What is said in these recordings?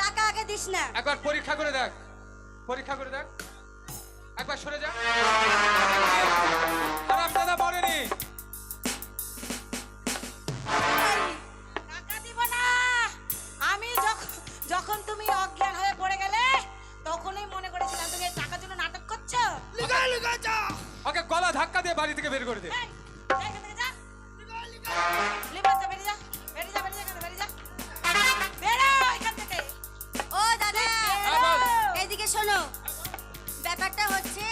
টাকা আগে দিস না। একবার পরীক্ষা করে দেখ। পরীক্ষা করে দেখ। একবার সরে যা। আরাম দাদা মরেনি টাকা দিব না। আমি যখন যখন তুমি অজ্ঞান হয়ে পড়ে গেলে তখনই মনে করেছিলাম তুমি টাকার জন্য নাটক করছ। লিগা লিগা যা। ওকে গলা ধাক্কা দিয়ে বাড়ি থেকে বের করে দে। এই, যা এখান থেকে যা। লিবাস বেরিয়ে যা, শোনো ব্যাপারটা হচ্ছে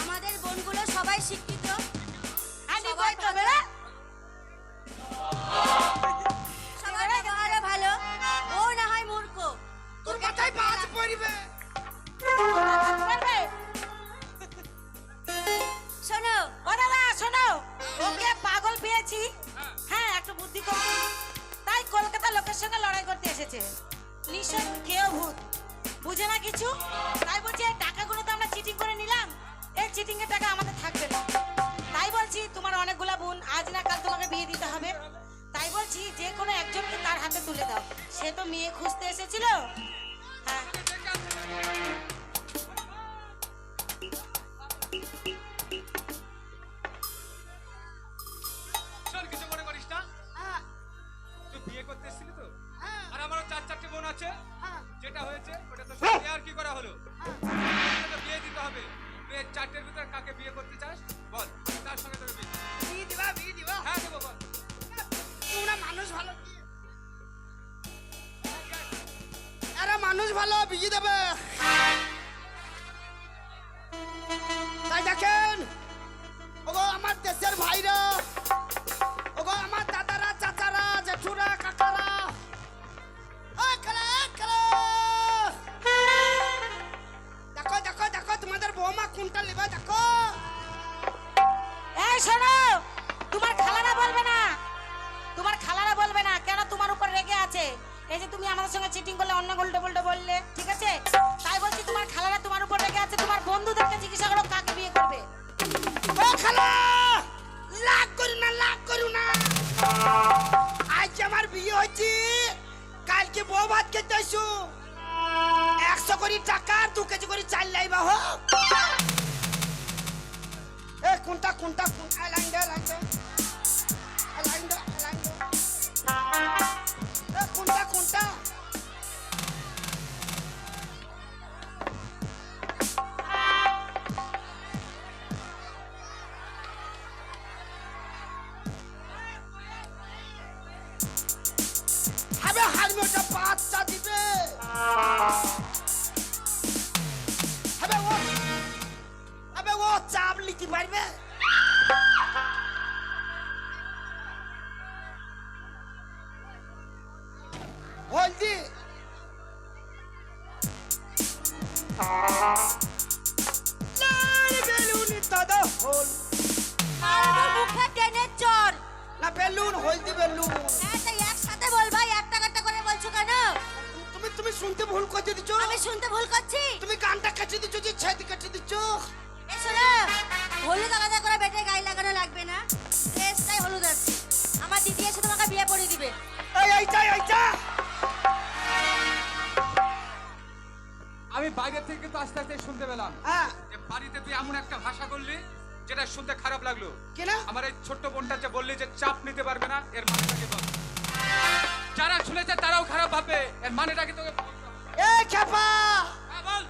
আমাদের বোনগুলো সবাই শিক্ষিত। হ্যাঁ, তো সবাই টাকা আমাদের থাকবে না। তাই বলছি তোমার অনেকগুলা বোন আজ না কাল তোমাকে বিয়ে দিতে হবে। তাই বলছি যে কোনো একজনকে তার হাতে তুলে দাও। সে তো মেয়ে খুঁজতে এসেছিল। হ্যাঁ। শোন কিছু মনে করিস না। হ্যাঁ, তুই বিয়ে করতে এসেছিলি তো? হ্যাঁ, আর আমারও চার চারটে বোন আছে। হ্যাঁ, যেটা হয়েছে ওটা তো আর কি করা হলো? তো বিয়ে দিতে হবে। তুই চারটের ভিতরে কাকে বিয়ে করতে চাস? বল তার সঙ্গে তোকে বিয়ে বিয়ে দিবা বিয়ে দিবা। হ্যাঁ দেবো বল। তোমরা মানুষ ভালো আরে মানুষ ভালো বিয়ে দেবে। অন্য গোল্ডে গোল্ডে বললে ঠিক আছে? তাই বলছি তোমার খালারা তোমার উপর রেগে আছে, তোমার বন্ধুদেরকে জিজ্ঞাসা করো কাকে বিয়ে করবে। ও খালা! লাগ করু না, লাগ করু না। আজ আমার বিয়ে হয়েছে, কালকে বউ ভাত খেতে আসু। একশো কোটি টাকা আর দু কেজি করে চাল লাইবা, হো। এ, কোনটা কোনটা কোনটা লাইন দে কোনটা কোনটা? হারমে ওটা বাচ্চা দিবে। হবে ও হবে ও চাপ লিখতে পারবে লাল বেলুন দাদা হল। মুখে টেনের চর না বেলুন হলদি বেলুন। কেন? তুমি তুমি শুনতে ভুল করে দিচ্ছ? আমি শুনতে ভুল করছি। তুমি গানটা কেটে দিচ্ছ যে ছেদ কেটে দিচ্ছ? এই শোনো হলুদ আলাদা করে বেটে গায়ে লাগানো লাগবে না। ড্রেসটাই হলুদ আছে আমার দিদি এসে তোমাকে বিয়ে পড়িয়ে দিবে। এই এইটা এইটা আমি বাইরে থেকে কিন্তু আস্তে আস্তে শুনতে পেলাম হ্যাঁ। যে বাড়িতে তুই এমন একটা ভাষা করলি যেটা শুনতে খারাপ লাগল। কেনা? আমার এই ছোট্ট বোনটা যে বললি যে চাপ নিতে পারবে না এর মানেটাকে বল। যারা শুনেছে তারাও খারাপ ভাববে। এর মানেটাকে তোকে এই খেপা হ্যাঁ বল।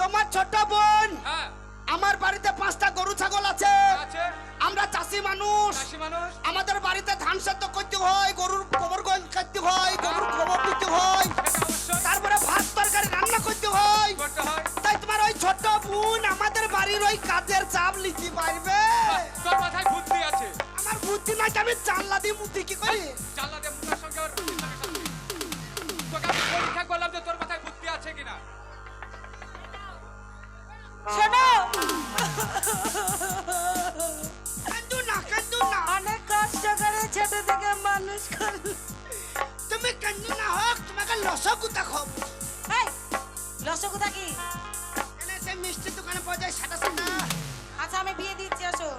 তোমার ছোট বোন হ্যাঁ। আমার বাড়িতে পাঁচটা গরু ছাগল আছে। আমরা চাষি মানুষ। আমাদের বাড়িতে ধান সেদ্ধ করতে হয় গরুর গোবর করতে হয় গরুর গোবর দিতে হয়। তারপরে ভাত তরকারি রান্না করতে হয়। তাই তোমার ওই ছোট বোন আমাদের বাড়ির ওই কাজের চাপ লিখতে পারবে তোর মাথায় বুদ্ধি আছে। যে আমি জানলা দিয়ে বুদ্ধি কি করি মুখের সঙ্গে ওর সঙ্গে সঙ্গে। তোকে আমি পরীক্ষা করলাম যে তোর মাথায় বুদ্ধি আছে কিনা। শোনো। কান্দু না কান্দু না। অনেক কষ্ট করে ছোট থেকে মানুষ করল। তুমি কান্দু না হোক তোমাকে লসকুতা খাব এই লসকুতা কি? এনে সে মিষ্টি দোকানে পাওয়া যায় সাদা সাদা। আচ্ছা আমি বিয়ে দিচ্ছি আসো।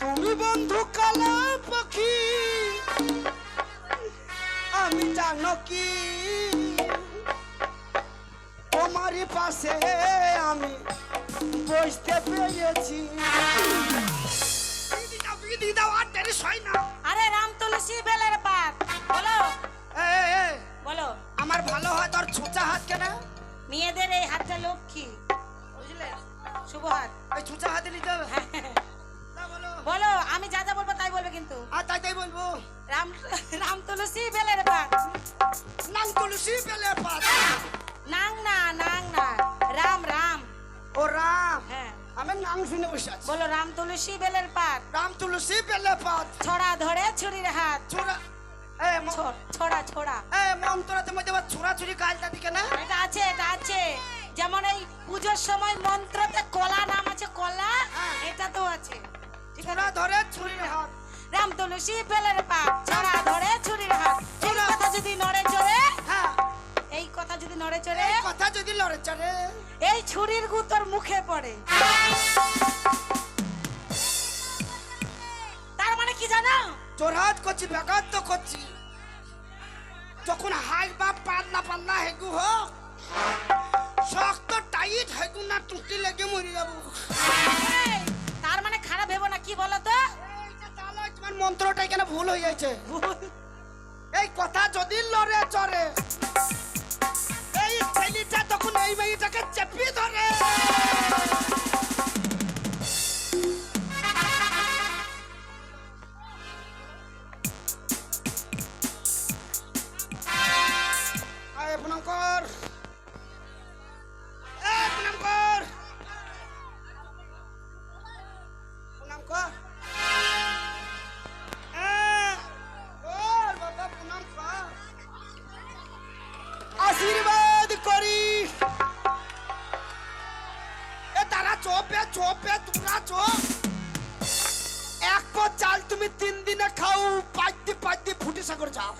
তুমি বন্ধু কালা পাখি। আমি জানো কি? তোমারই পাশে আমি বসতে পেরেছি। আর রাম তুলসী বেলের পাত বলো। বলো। আমার ভালো হয় তোর ছুঁচা হাত কেন মেয়েদের এই হাতটা লক্ষ্মী। শুভ হাত। ওই ছুঁচা হাতে নিতে হবে। বলো। বলো আমি যা যা বলব তাই বলবে কিন্তু। আর তাই তাই বলব। রাম রাম তুলসী বেলের পাত। নাং তুলসী পেলে পাত। নাং না নাং না। রাম রাম। ও রাম। হ্যাঁ। আমি নাম শুনে বসে আছি। বলো রাম তুলসী বেলের পাত। রাম তুলসী পেলে পাত। ছড়া ধরে ছুরির হাত। ছোড়া ছড়া ছড়া। এ মন্ত্রতে মধ্যে ছোড়া ছুরি গালটা দিকে না? এটা আছে এটা আছে। যেমন এই পুজোর সময় মন্ত্রতে কলা নাম আছে কলা? হ্যাঁ। এটা তো আছে। ঠিক আছে? ছোড়া ধরে ছুরির হাত। রাম তুলসী বেলের পাত ছড়া ধরে ছুরির হাত। এই কথা যদি নড়ে চড়ে হ্যাঁ। এই কথা যদি নড়ে চড়ে এই কথা যদি নড়ে চড়ে। এই ছুরির গু তোর মুখে পড়ে। তার মানে কি জানো? জোরহাত করছি বেকার তো করছি। যখন হাই বা পাল্লা পাল্লা হেগু হোক শক্ত টাইট হেগু না টুটি লেগে মরে যাব। তার মানে খারাপ ভেবো না কি বলো তো তোমার মন্ত্রটা এখানে ভুল হয়ে যাচ্ছে। এই কথা যদি লড়ে চড়ে এই ছেলেটা তখন এই মেয়েটাকে চেপে ধরে। চোপে চোপে তোরা চোপ এক পর চাল তুমি তিন দিনে খাও পাইতে পাইতে ফুটে সাগর যাও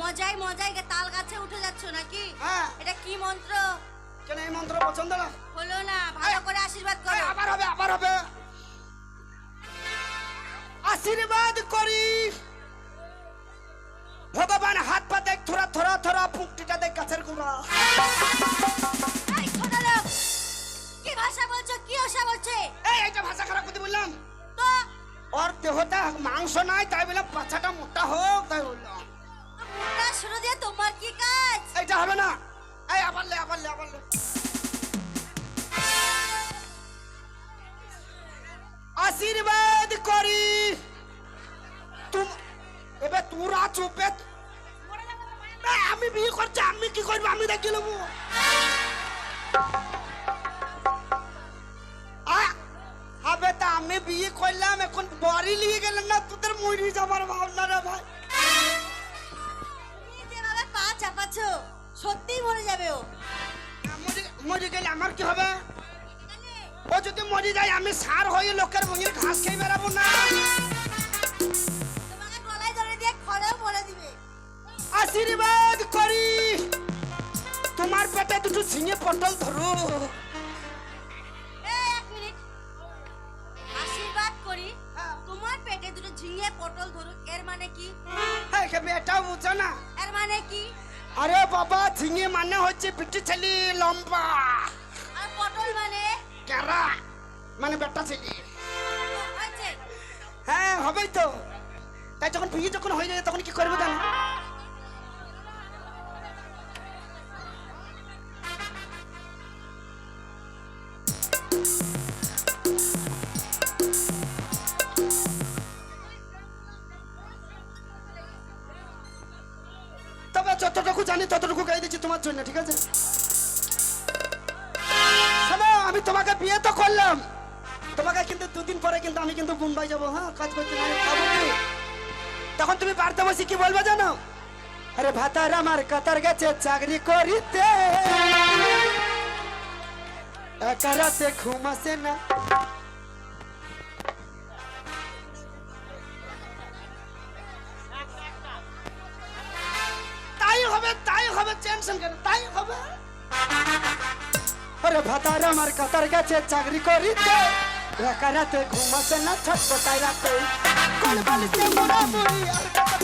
মজাই মজাই তাল গাছে উঠে যাচ্ছ নাকি? হ্যাঁ। এটা কি মন্ত্র? কেন এই মন্ত্র পছন্দ না? হলো না ভালো করে আশীর্বাদ করো। আবার হবে আবার হবে। আশীর্বাদ করি। থোড়া থোড়া থোড়া পুকটিটা দেখ গাছের গোড়া। কি ভাষা বলছো? কি ভাষা বলছে? এই এইটা ভাষা খারাপ করতে বললাম। তো? ওর দেহটা মাংস নাই তাই বললাম পাছাটা মোটা হোক আমি বিয়ে করলাম এখন বাড়ি নিয়ে গেলাম না তোদের মরি যাবার ভাবনা রে ভাই যেভাবে পা চাপাচ্ছ সত্যিই মরে যাবে ও মরে- মরে গেলে আমার কি হবে ও যদি মরে যায় আমি সার হয়ে লোকের মুখের ঘাস খেয়ে বেড়াবো না তোমাকে গলায় ধরে দিয়ে খড়েও মরে দিবে আশীর্বাদ করি তোমার পেটে দুটো ঝিঙে পটল ধরো মানে হচ্ছে পিটি ছেলে লম্বা। আর পটল মানে? কেরা? মানে বেটা ছেলে। হয়েছে হ্যাঁ হবেই তো। তাই যখন বিয়ে যখন হয়ে যায় তখন কি করব জানো? জানি, ততটুকু গাই দিচ্ছি তোমার জন্য, ঠিক আছে? আমি তোমাকে বিয়ে তো করলাম। তোমাকে কিন্তু দুদিন পরে কিন্তু আমি কিন্তু মুম্বাই যাব হ্যাঁ? কাজ করতে তখন তুমি বাড়িতে বসে কি বলবে জানো? আরে ভাতার আমার কাতার গেছে চাকরি করিতে। একা রাতে ঘুম আসে না। টেনশন কেন? তাই হবে? আরে ভাতার আমার কাতার গেছে চাকরি করিতে। একা রাতে ঘুমাতে না ছাড়তো রাতে। আমার চোখে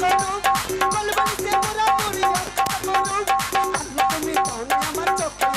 আমার চোখে